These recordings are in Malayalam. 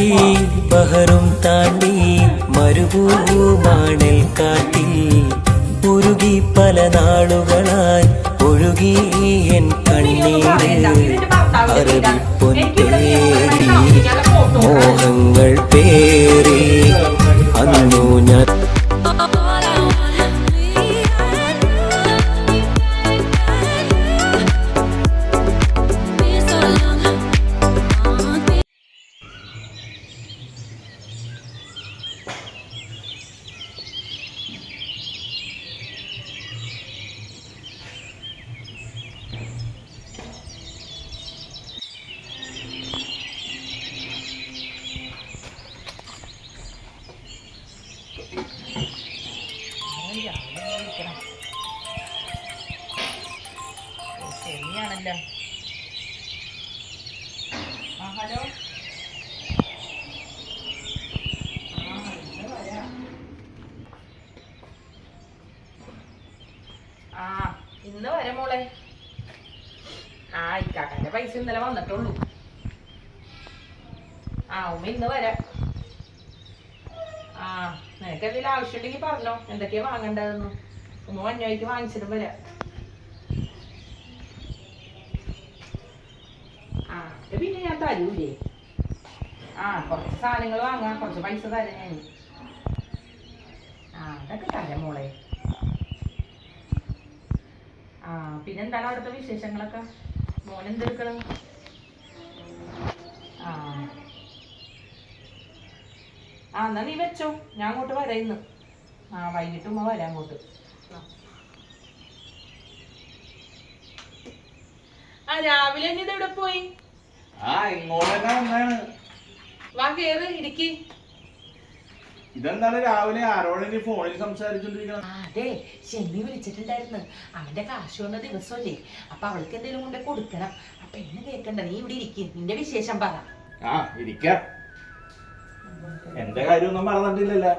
തട്ടി പഹറും താണ്ടി മരുഭൂമാണിൽ കാട്ടിൽ ഉരുകി പല നാളുകളായി ഒഴുകി എൻ കണ്ണീര് മോഹങ്ങൾ പേറി അന്നു ഞാൻ ആ ഇന്ന് വരെ മോളെ. ആ ഇക്കാക്കാന്റെ പൈസ ഇന്നലെ വന്നിട്ടുള്ളൂ. ആ ഉമ്മ ഇന്ന് വരാം. ആ നിനക്ക് എന്തെങ്കിലും ആവശ്യമുണ്ടെങ്കിൽ പറഞ്ഞോ. എന്തൊക്കെയാ വാങ്ങണ്ടതെന്ന്. ഉമ്മ മഞ്ഞോയ്ക്ക് വാങ്ങിച്ചിട്ട് വരാം. ആ പിന്നെ ഞാൻ തരൂലേ. ആ കുറച്ച് സാധനങ്ങൾ വാങ്ങാം. കുറച്ച് പൈസ തരാം ഞാൻ. ആ അതൊക്കെ തരാം മോളെ. ആ പിന്നെന്താണ് അവിടുത്തെ വിശേഷങ്ങളൊക്കെ? മോൻ എന്തെടുക്കണം ആ. ആ എന്നാ നീ വെച്ചോ. ഞാൻ അങ്ങോട്ട് വരാം ഇന്ന്. ആ വൈകിട്ട് ഉമ്മ വരാം അങ്ങോട്ട്. ആ. രാവിലെ തന്നെ ഇത് എവിടെ പോയി? ആ ഇങ്ങോട്ട് വന്നാണ് വാ കേറ് ഇടുക്കി. ഇതെന്താണ് രാവിലെ ആരോടെങ്കിലും ഫോണിൽ സംസാരിച്ചോണ്ടിരിക്കണം അതെ ഷെമി വിളിച്ചിട്ടുണ്ടായിരുന്നു. അവന്റെ കാശ് വന്ന ദിവസമല്ലേ? അപ്പൊ അവൾക്ക് എന്തെങ്കിലും കൊണ്ട് കൊടുക്കണം. അപ്പൊ എന്നെ കേക്കണ്ട നീ ഇവിടെ ഇരിക്കും. നിന്റെ വിശേഷം പറ. ആ ഇരിക്ക. എന്റെ കാര്യമൊന്നും മറന്നിട്ടില്ലല്ലോ.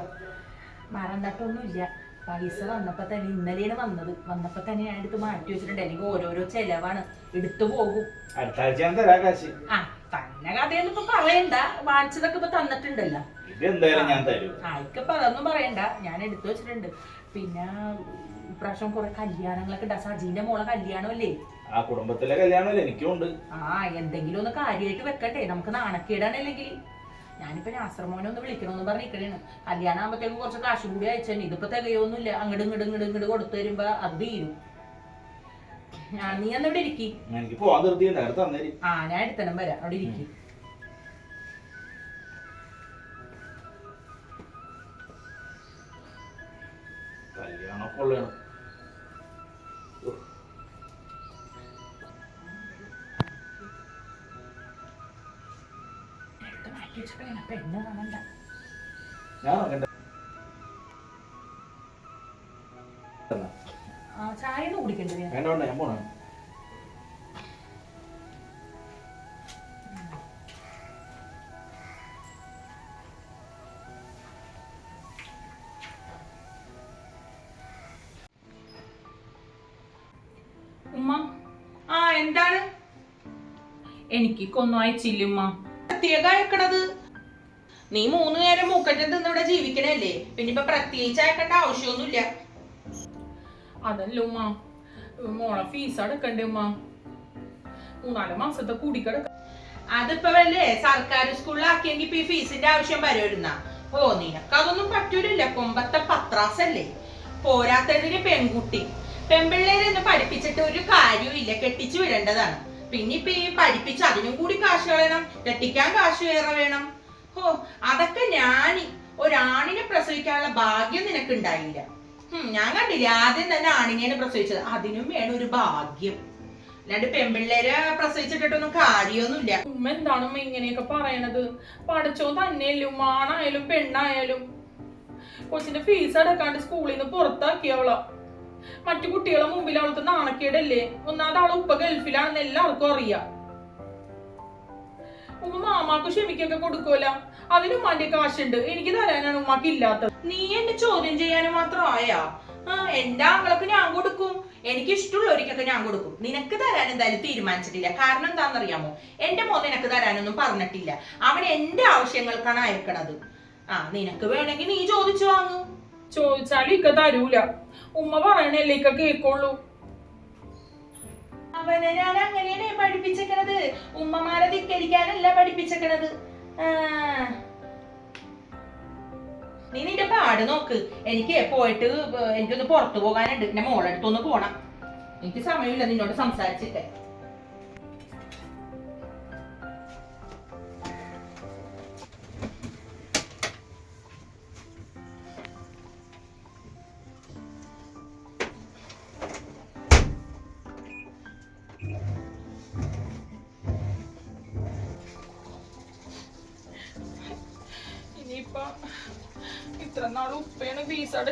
മറന്നിട്ടൊന്നുമില്ല. പൈസ വന്നപ്പോ തന്നെ ഇന്നലെയാണ് വന്നത്. വന്നപ്പോ തന്നെ ഞാൻ എടുത്ത് മാറ്റി വെച്ചിട്ടുണ്ട്. എനിക്ക് ഓരോരോ ചെലവാണ്. എടുത്തു പോകും. അടുത്ത ആഴ്ച ഞാൻ തരാ കാശ്. ആ തന്നെ കഥയൊന്നും ഇപ്പൊ പറയണ്ട. വാങ്ങിച്ചതൊക്കെ ഇപ്പൊ തന്നിട്ടുണ്ടല്ലോ. എന്തായാലും ഞാൻ തരും. ആയിക്കപ്പൊ അതൊന്നും പറയണ്ട. ഞാൻ എടുത്തു വെച്ചിട്ടുണ്ട്. പിന്നെ ഇപ്രാവശ്യം കുറെ കല്യാണങ്ങളൊക്കെ ഉണ്ട്. സജീന്റെ മോളെ കല്യാണമല്ലേ? ആ കുടുംബത്തിലെ കല്യാണമല്ലേ? എനിക്കും ഉണ്ട്. ആ എന്തെങ്കിലും ഒന്ന് കാര്യമായിട്ട് വെക്കട്ടെ. നമുക്ക് നാണക്കേടാണല്ലെങ്കിൽ. ഞാനിപ്പോ നാസർമോനെ ഒന്ന് വിളിക്കണമെന്ന് പറഞ്ഞിരിക്കണേണ് കല്യാണം ആകുമ്പോഴത്തേക്ക് കുറച്ച് കാശും കൂടി അയച്ചു ഇതിപ്പോ തികയൊന്നുമില്ല. അങ്ങോട്ട് ഇങ്ങോട്ട് ഇങ്ങോട്ട് ഇങ്ങോട്ട് കൊടുത്തു തരുമ്പോ അത് തീരും. ഞാൻ നീ അന്ന് ഇവിടെ ഇരിക്കി. ആ ഞാൻ എടുത്തണം വരാം. അവിടെ ഇരിക്കി. ആ ചായ ഒന്നും കുടിക്കണ്ടേ. വേണ്ട വേണ്ട ഞാൻ പോണ. എന്താണ്? എനിക്ക് കൊന്നായി ചില്ലുമ്മ ഉമ്മ പ്രത്യേക അയക്കണത് നീ മൂന്ന് നേരം മൂക്കറ്റം തിന്ന് ഇവിടെ ജീവിക്കണല്ലേ? പിന്നെ ഇപ്പൊ പ്രത്യേകിച്ച് അയക്കേണ്ട ആവശ്യമൊന്നുമില്ല. അതല്ല ഉമ്മ മോളെ ഫീസ് അടക്കണ്ടേ ഉമ്മ മൂന്നാൽ മാസത്തെ കൂടിക്കടക്ക അതിപ്പോ വല്ലേ സർക്കാർ സ്കൂളിലാക്കിയെങ്കിൽ ഇപ്പൊ ഈ ഫീസിന്റെ ആവശ്യം വരുന്ന ഓ നിനക്ക് അതൊന്നും പറ്റൂലില്ല. കൊമ്പത്തെ പത്രാസല്ലേ? പോരാത്തതിന് പെൺകുട്ടി. പെൺപിള്ളേരൊന്നും പഠിപ്പിച്ചിട്ട് ഒരു കാര്യവും ഇല്ല. കെട്ടിച്ചു വിടേണ്ടതാണ്. പിന്നെ ഇപ്പൊ ഈ പഠിപ്പിച്ച് അതിനും കൂടി കാശ് കളയണം. കെട്ടിക്കാൻ കാശ് വേറെ വേണം. ഓ അതൊക്കെ ഞാൻ ഒരാണിനെ പ്രസവിക്കാനുള്ള ഭാഗ്യം നിനക്ക് ഉണ്ടായില്ല ഞാൻ കണ്ടില്ല ആദ്യം തന്നെ ആണിനെയാണ് പ്രസവിച്ചത്. അതിനും വേണം ഒരു ഭാഗ്യം. അല്ലാണ്ട് പെൺപിള്ളേരെ പ്രസവിച്ചിട്ടൊന്നും കാര്യമൊന്നുമില്ല. ഉമ്മ എന്താണ് ഉമ്മ ഇങ്ങനെയൊക്കെ പറയണത്? പഠിച്ചോ തന്നെയല്ലോ ആണായാലും പെണ്ണായാലും. കൊച്ചിന്റെ ഫീസ് അടക്കാണ്ട് സ്കൂളിൽ നിന്ന് പുറത്താക്കിയവളാ. മറ്റു കുട്ടികളെ മുമ്പിൽ അവൾക്ക് നാണക്കേടല്ലേ? ഒന്നാമത് അവളെ ഉപ്പ ഗൾഫിലാണെന്ന് എല്ലാവർക്കും അറിയാം. ഉമ്മ മാമാക്ക് ക്ഷമിക്കൊക്കെ കൊടുക്കൂല അതിന് ഉമ്മാന്റെ കാശുണ്ട്. എനിക്ക് തരാനാണ് ഉമ്മാക്ക് ഇല്ലാത്തത്. നീ എന്നെ ചോദ്യം ചെയ്യാൻ മാത്രം ആയാ? എന്റെ ആങ്ങളൊക്കെ ഞാൻ കൊടുക്കും. എനിക്ക് ഇഷ്ടമുള്ളവർക്കൊക്കെ ഞാൻ കൊടുക്കും. നിനക്ക് തരാൻ എന്തായാലും തീരുമാനിച്ചിട്ടില്ല. കാരണം എന്താണെന്നറിയാമോ? എന്റെ മോൻ നിനക്ക് തരാനൊന്നും പറഞ്ഞിട്ടില്ല. അവൻ എന്റെ ആവശ്യങ്ങൾക്കാണ് അയക്കണത്. ആ നിനക്ക് വേണമെങ്കിൽ നീ ചോദിച്ചു വാങ്ങൂ. ചോദിച്ചാലും ഇക്ക തരൂല. ഉമ്മ പറയണല്ലേ ഇക്ക കേക്കുള്ളൂ അവനെ ഞാൻ അങ്ങനെയാണ് പഠിപ്പിച്ചേക്കണത്. ഉമ്മമാരെ ധിക്കരിക്കാനല്ല പഠിപ്പിച്ചേക്കണത്. നീ നിന്റെ പാട് നോക്ക്. എനിക്ക് പോയിട്ട് എനിക്കൊന്ന് പുറത്തു പോകാനുണ്ട്. എന്റെ മോളടുത്തൊന്ന് പോണം. എനിക്ക് സമയമില്ല നിന്നോട് സംസാരിച്ചിട്ട്.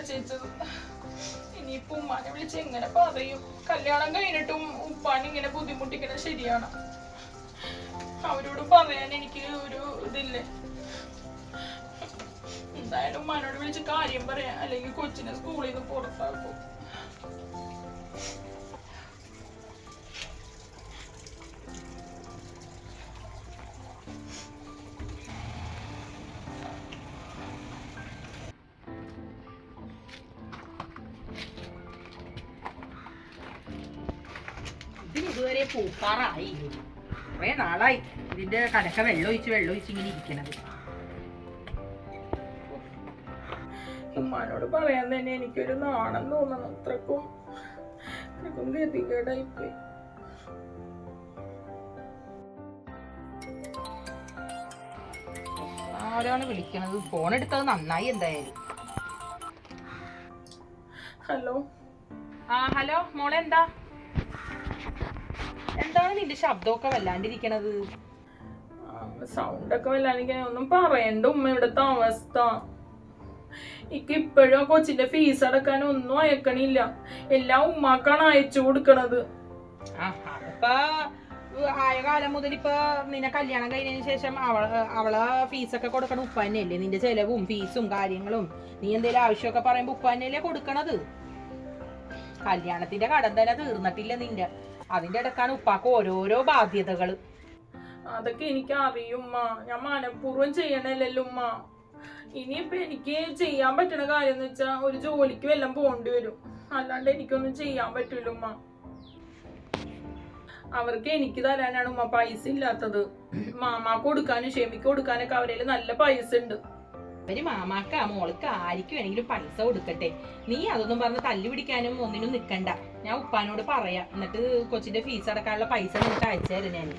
ഇനിയിപ്പോ ഇനിയിപ്പൊ ഉമ്മാനെ വിളിച്ച് എങ്ങനെ പറയും? കല്യാണം കഴിഞ്ഞിട്ടും ഉപ്പാൻ ഇങ്ങനെ ബുദ്ധിമുട്ടിക്കണ ശരിയാണ്. അവരോട് പറയാൻ എനിക്ക് ഒരു ഇതില്ലേ? എന്തായാലും ഉമ്മാനോട് വിളിച്ച് കാര്യം പറയാം അല്ലെങ്കിൽ കൊച്ചിനെ സ്കൂളിൽ നിന്ന് പുറത്താക്കും. ഇതിന്റെ കടക്ക വെള്ളം ഒഴിച്ച് വെള്ളം ഒഴിച്ച് ഇങ്ങനെ ഇരിക്കണത്. ഉമ്മാനോട് പറയാൻ തന്നെ എനിക്കൊരു നാണം തോന്നണം. അത്രക്കും അത്രക്കും ഗതികേടായിപ്പോയി. ആരാണ് വിളിക്കണത്? ഫോൺ എടുത്തത് നന്നായി എന്തായാലും. ഹലോ? ആ ഹലോ മോളെന്താ? എന്താണ് നിന്റെ ശബ്ദമൊക്കെ വല്ലാണ്ടിരിക്കണത്? സൗണ്ട് ഒക്കെ വല്ലാണ്ടിരിക്കാൻ ഒന്നും പറയണ്ട. ഉമ്മ ഇവിടുത്തെ അവസ്ഥ. എനിക്ക് ഇപ്പോഴും ആ കൊച്ചിന്റെ ഫീസ് അടക്കാൻ ഒന്നും അയക്കണില്ല. എല്ലാം ഉമ്മാക്കാണ് അയച്ചു കൊടുക്കണത്. ആയ കാലം മുതൽ ഇപ്പൊ നിന്നെ കല്യാണം കഴിഞ്ഞതിന് ശേഷം അവൾ അവളെ ഫീസൊക്കെ കൊടുക്കണ ഉപ്പ തന്നെയല്ലേ? നിന്റെ ചെലവും ഫീസും കാര്യങ്ങളും. നീ എന്തെങ്കിലും ആവശ്യമൊക്കെ പറയുമ്പോ ഉപ്പ തന്നെയല്ലേ കൊടുക്കണത്? കല്യാണത്തിന്റെ കടം തന്നെ തീർന്നിട്ടില്ല നിന്റെ. അതിന്റെ ഇടക്കാണ് ഉപ്പാക്ക് ഓരോരോ ബാധ്യതകൾ. അതൊക്കെ എനിക്ക് അറിയുമ്മ ഞാൻ മനഃപൂർവം ചെയ്യണല്ലോ ഉമ്മ? ഇനിയിപ്പൊ എനിക്ക് ചെയ്യാൻ പറ്റണ കാര്യം എന്ന് വെച്ചാ ഒരു ജോലിക്ക് വല്ലതും പോണ്ടി വരും. അല്ലാണ്ട് എനിക്കൊന്നും ചെയ്യാൻ പറ്റൂല ഉമ്മ. അവർക്ക് എനിക്ക് തരാനാണ് ഉമ്മ പൈസ ഇല്ലാത്തത്. മാമാക്ക് കൊടുക്കാനും ഷെമിക്ക് കൊടുക്കാനൊക്കെ അവരിൽ നല്ല പൈസ ഉണ്ട്. അവർ മാമാക്ക മോൾക്ക് ആർക്ക് വേണമെങ്കിലും പൈസ കൊടുക്കട്ടെ. നീ അതൊന്നും പറഞ്ഞ് തല്ലു പിടിക്കാനും ഒന്നിനും നിക്കണ്ട. ഞാൻ ഉപ്പാനോട് പറയാം. എന്നിട്ട് കൊച്ചിന്റെ ഫീസ് അടക്കാനുള്ള പൈസ നിനക്ക് അയച്ചു തരാം ഞാൻ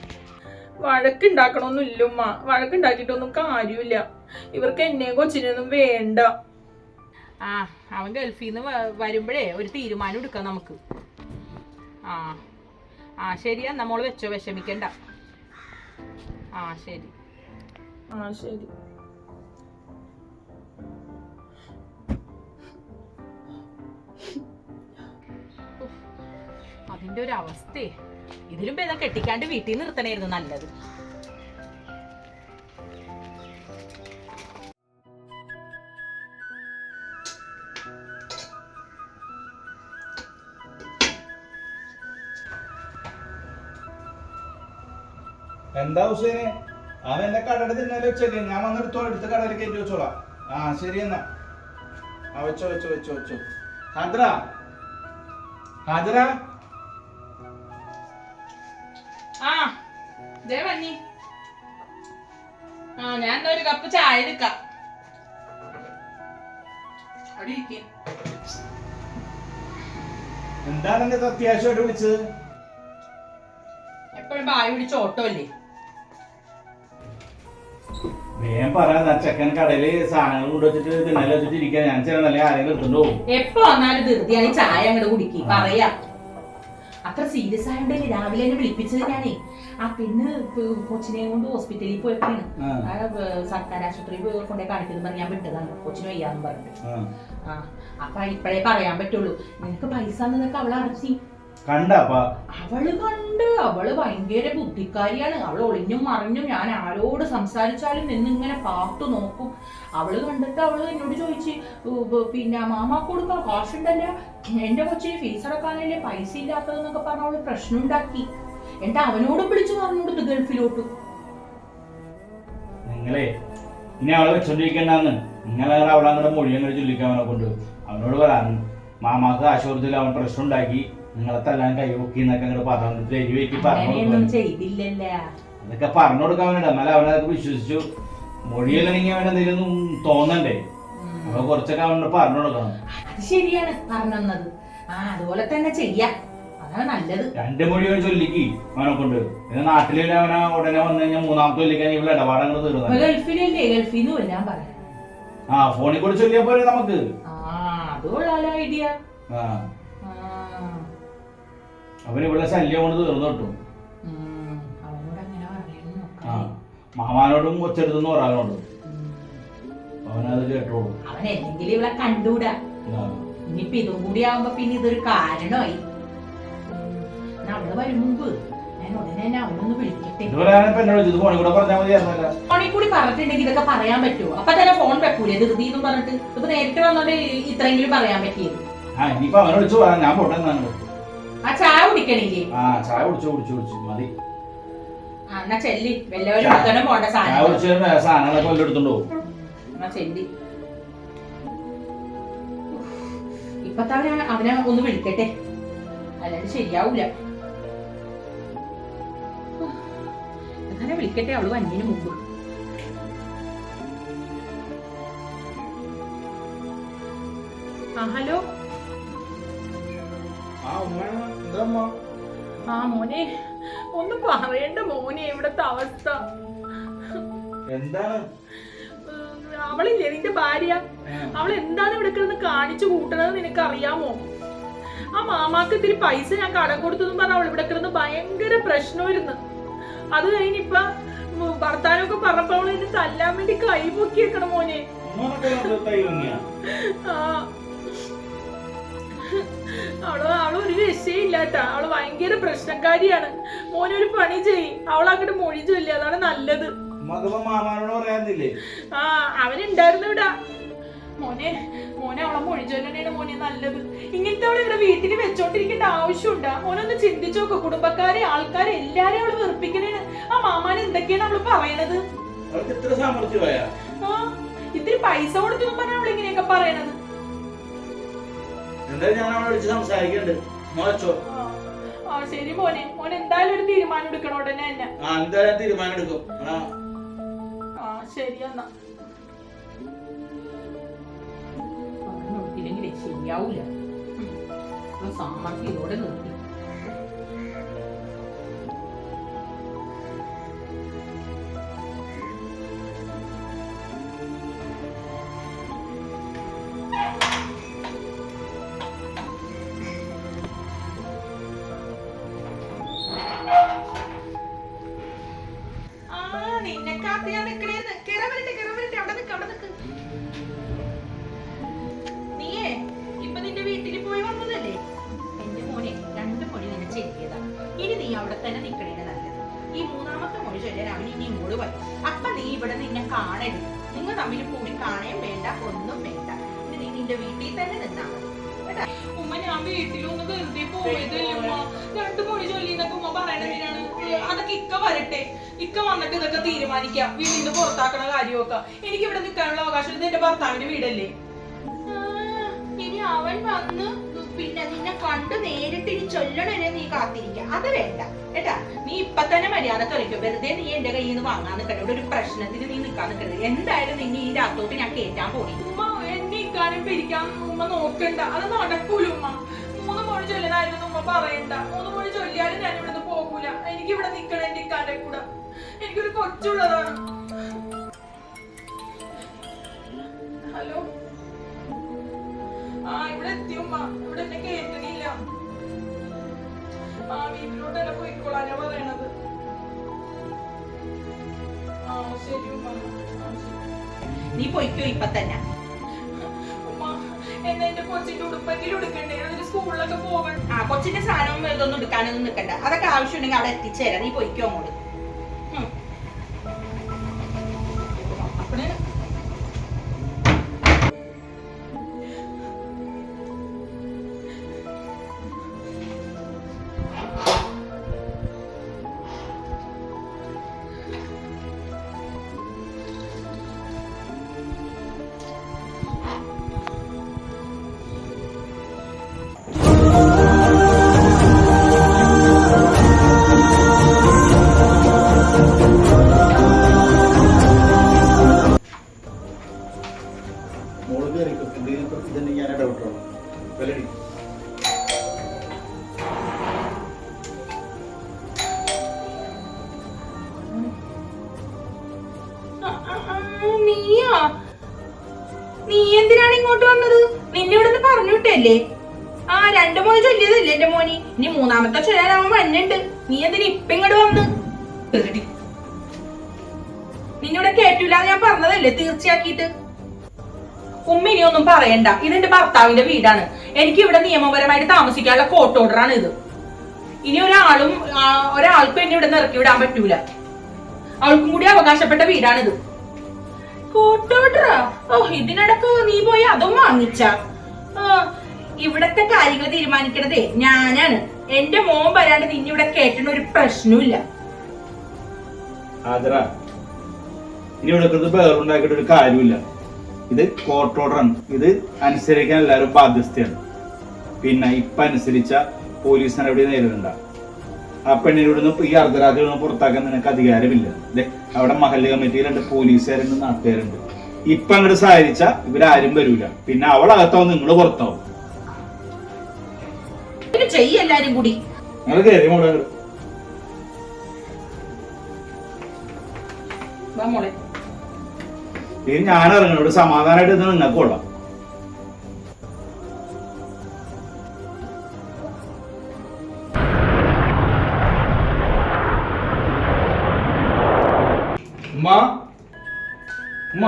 വഴക്കുണ്ടാക്കണമൊന്നുമില്ല ഉമ്മ. വഴക്കുണ്ടാക്കിയിട്ടൊന്നും കാര്യമില്ല. ഇവർക്ക് എന്നെ കൊച്ചിനൊന്നും വേണ്ട. ആ അവൻ ഗൾഫിൽ നിന്ന് വരുമ്പോഴേ ഒരു തീരുമാനം എടുക്കാം നമുക്ക്. ആ ആ ശരിയാ നമ്മൾ വെച്ചോ വിഷമിക്കണ്ട. ആ ശരി. ആ ശരി. അതിന്റെ ഒരു അവസ്ഥയെ ഇതിലും ഭേദം കെട്ടിക്കാണ്ട് വീട്ടിൽ നിർത്തണായിരുന്നു നല്ലത്. എന്താ ഹുസൈനെ? അവൻ എന്നെ കടയുടെ തിന്നാലും വെച്ചല്ലേ? ഞാൻ വന്നെടുത്തോ എടുത്ത് കടയിൽ കയറ്റി വെച്ചോളാം. ആ ശരി എന്നാ. ആ വെച്ചോ വെച്ചോ വെച്ചോ വെച്ചോ. ഹാജറ. ഹാജറ. ദേ ആ ഞാൻ ഒരു കപ്പ് ചായ എടുക്കാം. അവിടെ ഇരിക്ക്. എന്താണ് എന്നെ അത്യാവശ്യമായിട്ട് വിളിച്ചത്? എപ്പോഴും ബായ് പിടിച്ച ഓട്ടോ അല്ലേ വേഗം പറയാ ചെക്കൻ കടയിൽ സാധനങ്ങൾ കൊണ്ടുവച്ചിട്ട് തിന്നാലെ വെച്ചിട്ട് ഇരിക്കാൻ ഞാൻ ചില നല്ല ആരെങ്കിലും എടുത്തുണ്ടോ എപ്പോ വന്നാലും ധൃതിയാണ് ചായ അങ്ങോട്ട് കുടിക്കി. പറയാ. അത്ര സീരിയസ് ആയോണ്ടല്ലേ രാവിലെ എന്നെ വിളിപ്പിച്ചത് ഞാനേ? ആ പെണ്ണ് പ് കൊച്ചിനെ കൊണ്ട് ഹോസ്പിറ്റലിൽ പോയപ്പോഴാണ്. സർക്കാർ ആശുപത്രിയിൽ പോയി കൊണ്ടേ കാണിക്കുന്നു പറഞ്ഞ് ഞാൻ വിട്ടതാണ്. കൊച്ചിന് വയ്യാന്ന് പറഞ്ഞിട്ട്. ആ. അപ്പൊ ഇപ്പഴേ പറയാൻ പറ്റുള്ളൂ. നിനക്ക് പൈസ നിനക്ക് അവളെ അടച്ചി. അവൾ കണ്ട്. അവൾ ഭയങ്കര ബുദ്ധിക്കാരിയാണ്. അവൾ ഒളിഞ്ഞും മറിഞ്ഞും ഞാൻ ആരോട് സംസാരിച്ചാലും നിന്നിങ്ങനെ പാത്തു നോക്കും. അവൾ കണ്ടിട്ട് അവൾ എന്നോട് ചോദിച്ച് "ഉ, പിന്നെ മാമാ കൊടുക്കാൻ കാശുണ്ടല്ല. എന്റെ കൊച്ചിന് ഫീസ് അടക്കാനല്ലേ പൈസ ഇല്ലാത്തതെന്നൊക്കെ പറഞ്ഞ അവൾ പ്രശ്നം ഉണ്ടാക്കി എന്നിട്ട് അവനോട് വിളിച്ചു പറഞ്ഞു കൊടുത്തു ഗൾഫിലോട്ട്? നിങ്ങളെ ഇനി അവളെ വെച്ചോണ്ടിരിക്കണ്ടെന്ന് നിങ്ങളെ അവളെ അങ്ങോട്ട് മൊഴി അങ്ങോട്ട് ചൊല്ലിക്കാൻ അവനെ കൊണ്ട് അവനോട് പറഞ്ഞു മാമാക്ക് ആശുപത്രിയിൽ അവൻ പ്രശ്നം ഉണ്ടാക്കി നിങ്ങളെ തല്ലാൻ കൈ പൊക്കി എന്നൊക്കെ അങ്ങോട്ട് പറഞ്ഞു തെരി. വെക്കി പറഞ്ഞു അതൊക്കെ പറഞ്ഞു കൊടുക്കാൻ വേണ്ടി എന്നാലും അവനതൊക്കെ വിശ്വസിച്ചു. മൊഴിയല്ലെങ്കിൽ അവൻ എന്തെങ്കിലും തോന്നണ്ടേ? അപ്പൊ കുറച്ചൊക്കെ അവനോട് പറഞ്ഞു കൊടുക്കണം. അത് ശരിയാണ് പറഞ്ഞത് ആ അതുപോലെ തന്നെ ചെയ്യാം. അതാണ് നല്ലത്. രണ്ട് മൊഴി അവൻ ചൊല്ലിക്ക് അവനെ കൊണ്ട്. പിന്നെ നാട്ടിലെ അവനെ ഉടനെ വന്നു കഴിഞ്ഞാൽ മൂന്നാമത്തെ ചൊല്ലിക്കാൻ ഇവിടെ ഇടപാടങ്ങൾ തീർന്നു ഗൾഫിലല്ലേ? ഗൾഫിൽ നിന്ന് എല്ലാം പറയാം. ആ ഫോണിൽ കൂടി ചൊല്ലിയാ പോലെ നമുക്ക്. ആ അത് കൊള്ളാലോ ഐഡിയ ആ. ആ. അവന് ഇവിടെ ശല്യം കൊണ്ട് തീർന്നു കിട്ടും. മാമാനോടും കൊച്ചെടുത്തെന്ന് ഉം. അവനത് കേട്ടോളൂ. അവൻ എന്തെങ്കിലും ഇവിടെ കണ്ടൂടാ. ഇനിയിപ്പൊ ഇതും കൂടി ആവുമ്പോ പിന്നെ ഇതൊരു കാരണമായി. അവൾ വരും മുമ്പ്. ഞാൻ ഉടനെ തന്നെ അവനൊന്ന് വിളിക്കട്ടെ. ഇത് പറയാനിപ്പോ എന്നോട് ഇത് ഫോണിൽ കൂടെ പറഞ്ഞിട്ടുണ്ടെങ്കിൽ ഇതൊക്കെ പറയാൻ പറ്റുമോ അപ്പൊ തന്നെ ഫോൺ വെക്കൂലേ? ധൃതി എന്നും പറഞ്ഞിട്ട്. ഇപ്പൊ നേരിട്ട് വന്നോണ്ട് ഇത്രയെങ്കിലും പറയാൻ പറ്റിയത്. ആ ചായ കുടിക്കണില്ലേ? ചായ കുടിച്ചു കുടിച്ചു കുടിച്ചു. മതി. ആ എന്നാ ചെല്ലി. വല്ലവരും എടുത്തോണ്ട് പോണ്ട ചായ സാധനം സാധനങ്ങളൊക്കെ എടുത്തോണ്ട് പോകും. എന്നാ ചെല്ലി. ഇപ്പത്തെ അവനെ അവനെ ഒന്ന് വിളിക്കട്ടെ. അല്ലാണ്ട് ശരിയാവൂല. അങ്ങനെ വിളിക്കട്ടെ അവൾ വന്നതിന് മുമ്പ്. ആ ഹലോ? ആ മോനെ ഒന്ന് പറയണ്ട മോനെ ഇവിടത്തെ അവസ്ഥ. എന്താണ്? അവളില്ലേ നിന്റെ ഭാര്യ? അവൾ എന്താണ് ഇവിടെ കിടന്ന് കാണിച്ചു കൂട്ടണത് നിനക്ക് അറിയാമോ ആ മാമാക്ക് ഇത്തിരി പൈസ ഞാൻ കടം കൊടുത്തതും പറഞ്ഞ അവൾ ഇവിടെ കിടന്ന് ഭയങ്കര പ്രശ്നമായിരുന്നു. അത് കഴിഞ്ഞിപ്പ ഭർത്താനൊക്കെ പറഞ്ഞപ്പോ അവൾ എന്നെ തല്ലാൻ വേണ്ടി കൈ പൊക്കിയേക്കണം മോനെ. ഉമ്മനൊക്കെ തൈ വാങ്ങിയാ ആ. അവൾ അവൾ ഒരു രക്ഷയില്ല കേട്ടാ അവൾ ഭയങ്കര പ്രശ്നക്കാരിയാണ്. മോനെ ഒരു പണി ചെയ്. അവൾ അങ്ങോട്ട് മൊഴി ചൊല്ലി. അതാണ് നല്ലത്. ആ അവനുണ്ടായിരുന്നു ഇവിടെ മോനെ മോനെ അവളെ മൊഴി ചൊല്ലണേണ് മോനെ നല്ലത്. ഇങ്ങനത്തെ അവളെ ഇവിടെ വീട്ടിൽ വെച്ചോണ്ടിരിക്കേണ്ട ആവശ്യമുണ്ടാ. മോനൊന്ന് ചിന്തിച്ചു നോക്ക് കുടുംബക്കാരെ ആൾക്കാരെ എല്ലാരെയും അവൾ വെറുപ്പിക്കണേണ് ആ മാമാൻ എന്തൊക്കെയാണ് അവൾ പറയണത്? ഇത്തിരി പൈസ കൊടുത്തു പറഞ്ഞ അവൾ ഇങ്ങനെയൊക്കെ പറയണത്. ആ, ശരി മോനെ. മോൻ എന്തായാലും ഒരു തീരുമാനം എടുക്കണം ഉടനെ തന്നെ? തീരുമാനം എടുക്കും. ആ ശരി എന്നാ. Mà khi bố. നീ അവിടെ തന്നെ നിൽക്കണേന് നല്ലത്. ഈ മൂന്നാമത്തെ മൊഴി ചൊല്ലാൻ അവൻ ഇനി ഇങ്ങോട്ട് വരും അപ്പൊ നീ ഇവിടെ നിന്നെ കാണരുത്. നിങ്ങൾ തമ്മിൽ കൂടി കാണേം വേണ്ട ഒന്നും വേണ്ട. ഇനി നീ നിന്റെ വീട്ടിൽ തന്നെ നിന്നാ മതി. ഉമ്മ ഞാൻ വീട്ടിലൊന്ന് വെറുതെ പോയതല്ലേ ഉമ്മ? രണ്ടു മൊഴി ചൊല്ലിന്നൊക്കെ ഉമ്മ പറയണതിനാണ് അതൊക്കെ ഇക്ക വരട്ടെ. ഇക്ക വന്നിട്ട് ഇതൊക്കെ തീരുമാനിക്കാം. വീട്ടിൽ നിന്ന് പുറത്താക്കണ കാര്യമൊക്കെ. എനിക്ക് ഇവിടെ നിൽക്കാനുള്ള അവകാശം ഇത് എന്റെ ഭർത്താവിന്റെ വീടല്ലേ? ഇനി അവൻ വന്ന് പിന്നെ നിന്നെ കണ്ടു നേരിട്ട് ഇനി ചൊല്ലണേ നീ കാത്തിരിക്ക? അത് വേണ്ട കേട്ടാ? നീ ഇപ്പൊ തന്നെ മര്യാദ തുറയ്ക്കും വെറുതെ നീ എന്റെ കയ്യിൽ നിന്ന് വാങ്ങാൻ നിൽക്കണ്ട ഇവിടെ ഒരു പ്രശ്നത്തിന് നീ നിൽക്കാൻ നിൽക്കരുത് എന്തായാലും നിന്നെ ഈ രാത്തോട്ട് ഞാൻ കേറ്റാൻ പോയി ഉമ്മ എന്നെ ഇക്കാനും പിരിക്കാൻ ഉമ്മ നോക്കണ്ട. അത് നടക്കൂല ഉമ്മ. മൂന്ന് മൊഴി ചൊല്ലനായിരുന്നു ഉമ്മ പറയണ്ട. മൂന്ന് മൊഴി ചൊല്ലിയാലും ഞാൻ ഇവിടുന്ന് പോകൂല. എനിക്ക് ഇവിടെ നിൽക്കണം എന്റെ ഇക്കാന്റെ കൂടെ. എനിക്കൊരു കൊച്ചുള്ളതാണ്. ഹലോ? ആ ഇവിടെ എത്തി ഉമ്മ ഇവിടെ എന്നെ കേറ്റണില്ല. ആ വീട്ടിലോട്ട് തന്നെ പോയിക്കോളാനാ പറയണത്. ആ ശരി ഉമ്മ. ആ ശരി. നീ പൊയ്ക്കോ ഇപ്പൊ തന്നെ. ഉമ്മ എന്നാ എന്റെ കൊച്ചിന്റെ ഉടുപ്പെങ്കിലും എടുക്കണ്ടേ അതിന് സ്കൂളിലൊക്കെ പോകണം ആ കൊച്ചിന്റെ സാധനവും ഇതൊന്നും എടുക്കാനൊന്നും നിൽക്കണ്ട അതൊക്കെ ആവശ്യമുണ്ടെങ്കിൽ അവിടെ എത്തിച്ചേരാം. നീ പൊയ്ക്കോ അങ്ങോട്ട്. പറയണ്ട ഇതെന്റെ ഭർത്താവിന്റെ വീടാണ്. എനിക്ക് ഇവിടെ നിയമപരമായിട്ട് താമസിക്കാനുള്ള കോർട്ട് ഓർഡർ ആണ് ഇത്. ഇനി ഒരാളും ഒരാൾക്കും എന്നെ ഇവിടെ നിന്ന് ഇറക്കി വിടാൻ പറ്റൂല. അവൾക്കും കൂടി അവകാശപ്പെട്ട വീടാണിത് കോർട്ട് ഓർഡറാ ഓ ഇതിനിടക്ക് നീ പോയി അതും വാങ്ങിച്ച. ഇവിടത്തെ കാര്യങ്ങൾ തീരുമാനിക്കണതേ ഞാനാണ്. എന്റെ മോൻ വരാണ്ട് നിന്നെ ഇവിടെ കേട്ടണ ഒരു പ്രശ്നമില്ല ആദര ഇനി ഇവിടെ കിടന്ന് ബഹളുണ്ടാക്കിയിട്ട് ഒരു കാര്യമില്ല ഇത് കോർട്ട് ഓർഡറാണ് ഇത് അനുസരിക്കാൻ എല്ലാവരും ബാധ്യസ്ഥയാണ്. പിന്നെ ഇപ്പൊ അനുസരിച്ച പോലീസ് നടപടി നേരിടണ്ട. ആ പെണ്ണിനോട് ഇവിടുന്ന് ഈ അർദ്ധരാത്രി ഒന്നും പുറത്താക്കാൻ നിനക്ക് അധികാരമില്ല. അവിടെ മഹല്ല് കമ്മിറ്റിയിലുണ്ട് പോലീസുകാരുണ്ട് നാട്ടുകാരുണ്ട്. ഇപ്പൊ അങ്ങോട്ട് സഹായിച്ച ഇവരാരും വരൂല. പിന്നെ അവളകത്താവും നിങ്ങൾ പുറത്താവും. എല്ലാരും കൂടി. നിങ്ങൾ കയറി മോളെ. മോളെ. ഇനി ഞാൻ ഇറങ്ങണം ഇവിടെ സമാധാനമായിട്ട് ഇത് നിങ്ങൾക്ക് കൊള്ളാം. ഉമ്മ? ഉമ്മ?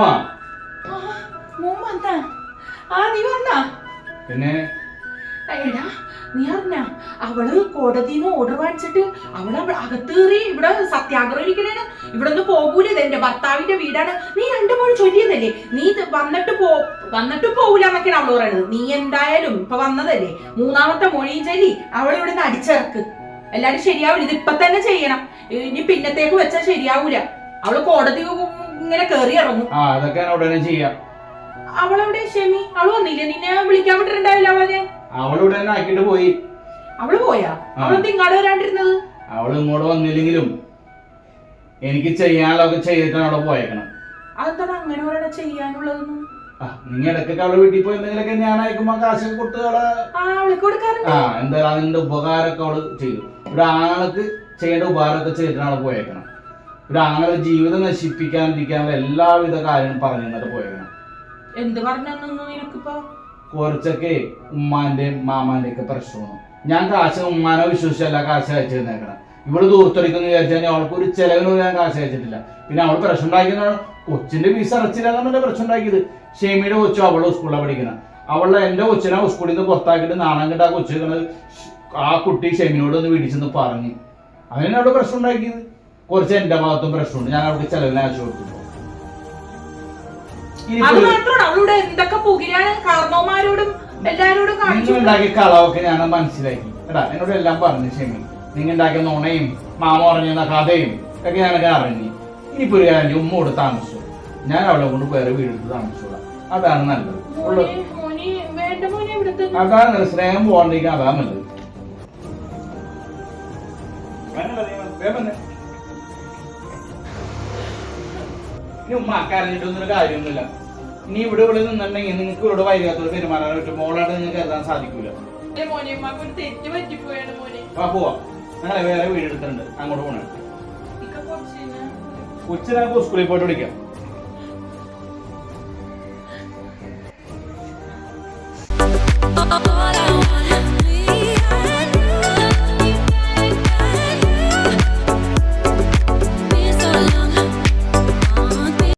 പിന്നെ എടാ നീ അറിഞ്ഞ അവൾ കോടതിന്ന് ഓർഡർ വാങ്ങിച്ചിട്ട് അവൾ അകത്തേറി ഇവിടെ സത്യാഗ്രഹം ഇരിക്കണേന് ഇവിടെ ഒന്നും പോകൂല ഇത്. എന്റെ ഭർത്താവിന്റെ വീടാണ്. നീ രണ്ടു മോൾ ചൊല്ലിയതല്ലേ നീ വന്നിട്ട് പോ വന്നിട്ട് പോകൂല എന്നൊക്കെയാണ് അവൾ പറയുന്നത് നീ എന്തായാലും ഇപ്പൊ വന്നതല്ലേ? മൂന്നാമത്തെ മൊഴിയും ചൊല്ലി അവളെ ഇവിടെ നിന്ന് അടിച്ചിറക്ക്. എല്ലാരും ശരിയാവില്ല ഇത് ഇപ്പൊ തന്നെ ചെയ്യണം. ഇനി പിന്നത്തേക്ക് വെച്ചാൽ ശരിയാവൂല. അവൾ കോടതി ഇങ്ങനെ കേറി ഇറങ്ങും. ആ അതൊക്കെ ഉടനെ ചെയ്യാം. അവളെവിടെ ഷെമി അവൾ വന്നില്ലേ? നിന്നെ വിളിക്കാൻ വിട്ടിട്ടുണ്ടാവില്ല അവളെ? അവളിവിടെ തന്നെ ആക്കിട്ട് പോയി. അവൾ പോയാ? അവൾ തിങ്ങാട് വരാണ്ടിരുന്നത്? അവൾ ഇങ്ങോട്ട് വന്നില്ലെങ്കിലും എനിക്ക് ചെയ്യാനുള്ളതൊക്കെ ചെയ്തിട്ടാണ് അവിടെ പോയേക്കണം അതെന്താണ് അങ്ങനെ ഒരാളെ ചെയ്യാനുള്ളതെന്ന്? നിങ്ങൾ ഇടയ്ക്കൊക്കെ അവളെ വീട്ടിൽ പോയി എന്തെങ്കിലുമൊക്കെ ഞാൻ അയക്കുമ്പോ കാശ് കൊടുത്ത് ആ എന്തായാലും അതിന്റെ ഉപകാരമൊക്കെ അവൾ ചെയ്തു. ഒരു ആൾക്ക് ചെയ്യേണ്ട ഉപകാരമൊക്കെ ചെയ്തിട്ടാണ് അവൾ പോയേക്കണം ഒരു ആളുടെ ജീവിതം നശിപ്പിക്കാതിരിക്കാനുള്ള എല്ലാവിധ കാര്യങ്ങളും പറഞ്ഞു തന്നിട്ട് പോയേക്കണം എന്ത് പറഞ്ഞു നിനക്കിപ്പോ? കുറച്ചൊക്കെ ഉമ്മാന്റെയും മാമാന്റെയും ഒക്കെ പ്രശ്നമാണ്. ഞാൻ കാശ് ഉമ്മാനെ വിശ്വസിച്ചല്ല കാശ് അയച്ചു തന്നേക്കണം ഇവൾ ദൂരത്തൊടിക്കുന്നു വിചാരിച്ചാൽ അവൾക്ക് ഒരു ചെലവിനും ഞാൻ കാശ് അയച്ചിട്ടില്ല. പിന്നെ അവൾ പ്രശ്നം ഉണ്ടാക്കിയതാണ്. കൊച്ചിന്റെ ഫീസ് അടച്ചില്ല എന്നല്ല പ്രശ്നം ഉണ്ടാക്കിയത്. ഷെമിയുടെ കൊച്ചു അവൾ സ്കൂളിലാണ് പഠിക്കണം. അവളുടെ എന്റെ കൊച്ചിനെ സ്കൂളിൽ നിന്ന് പുറത്താക്കിയിട്ട് നാണം കിട്ടാ കൊച്ചു ആ കുട്ടി ഷെമിനോട് ഒന്ന് വിടിച്ചെന്ന് പറഞ്ഞു. അങ്ങനെ അവിടെ പ്രശ്നം ഉണ്ടാക്കിയത്. കുറച്ച് എന്റെ ഭാഗത്തും പ്രശ്നമുണ്ട്. ഞാൻ അവൾക്ക് ചെലവിനെ അയച്ചു കൊടുത്തു അത് മാത്രമാണ്. അവളുടെ എന്തൊക്കെ പുകിലാണ് കാർന്നോമാരോടും എല്ലാരോടും കാണിച്ചു ഉണ്ടാക്കിയ കളവൊക്കെ ഞാൻ മനസ്സിലാക്കി എടാ എന്നോട് എല്ലാം പറഞ്ഞു ക്ഷമി നിങ്ങൾ ഉണ്ടാക്കിയ നുണയും മാമ പറഞ്ഞ കഥയും ഒക്കെ ഞാനൊക്കെ അറിഞ്ഞു. ഇനിയിപ്പോ ഒരു കാര്യം ഉമ്മ കൂടെ താമസിച്ചു. ഞാൻ അവളെ കൊണ്ട് വേറെ വീടെടുത്ത് താമസിച്ചോളാം. അതാണ് നല്ലത്. അതാണ് മോനെ മോനെ വേണ്ട മോനെ ഇവിടുത്തെ. അതാണ് നല്ലത്. സ്നേഹം പോകണ്ടെങ്കിൽ അതാ നല്ലത്. ഇനി ഉമ്മ അക്കാരഞ്ഞിട്ടൊന്നും കാര്യമൊന്നുമില്ല. ഇനി ഇവിടെ ഇവിടെ നിന്നുണ്ടെങ്കിൽ നിങ്ങൾക്ക് ഇവിടെ വൈകാത്തോട് പെരുമാറാൻ പറ്റും. മോളായിട്ട് നിങ്ങൾക്ക് എത്താൻ സാധിക്കൂല. പോവാ. ഞങ്ങളെ വേറെ വീടെടുത്തിട്ടുണ്ട് അങ്ങോട്ട് പോണേ. ഉച്ച സ്കൂളിൽ പോയിട്ട് വിളിക്കാം.